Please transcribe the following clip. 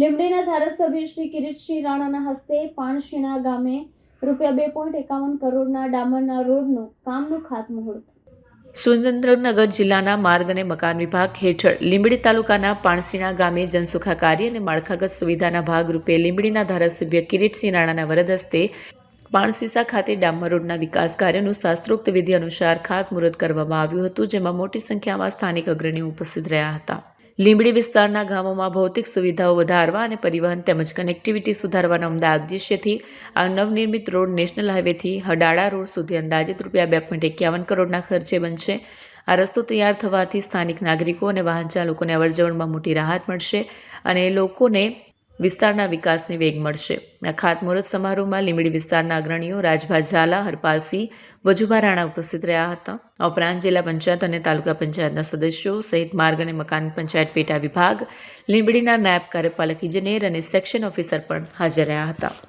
લીંબડીના ધારાસભ્ય શ્રી કિરીટસિંહ રાણાના હસ્તે પાણશીણા ગામે રૂપિયા બે પોઈન્ટ એકાવન કરોડના ડામરના રોડનું કામનું ખાતમુહૂર્ત. સુરેન્દ્રનગર જિલ્લાના માર્ગ અને મકાન વિભાગ હેઠળ લીંબડી તાલુકાના પાણસીણા ગામે જનસુખાકારી અને માળખાગત સુવિધાના ભાગરૂપે લીંબડીના ધારાસભ્ય કિરીટસિંહ રાણાના વરદ હસ્તે પાણસીસા ખાતે ડામર રોડના વિકાસ કાર્યનું શાસ્ત્રોક્ત વિધિ અનુસાર ખાતમુહૂર્ત કરવામાં આવ્યું હતું, જેમાં મોટી સંખ્યામાં સ્થાનિક અગ્રણીઓ ઉપસ્થિત રહ્યા હતા. લીંબડી વિસ્તારના ગામોમાં ભૌતિક સુવિધાઓ વધારવા અને પરિવહન તેમજ કનેક્ટિવિટી સુધારવાના ઉમદા ઉદ્દેશ્યથી આ નવનિર્મિત રોડ નેશનલ હાઈવેથી હડાળા રોડ સુધી અંદાજિત રૂપિયા બે પોઈન્ટ એકાવન કરોડના ખર્ચે બનશે. આ રસ્તો તૈયાર થવાથી સ્થાનિક નાગરિકો અને વાહન ચાલકોને અવરજવરમાં મોટી રાહત મળશે અને લોકોને વિસ્તારના વિકાસને વેગ મળશે. આ ખાતમુહૂર્ત સમારોહમાં લીંબડી વિસ્તારના અગ્રણીઓ રાજભા ઝાલા, હરપાલસિંહ, વજુભા રાણા ઉપસ્થિત રહ્યા હતા. ઉપરાંત જિલ્લા પંચાયત અને તાલુકા પંચાયતના સદસ્યો સહિત માર્ગ અને મકાન પંચાયત પેટા વિભાગ, લીંબડીના નાયબ કાર્યપાલક, ઇજનેર અને સેક્શન ઓફિસર પણ હાજર રહ્યા હતા.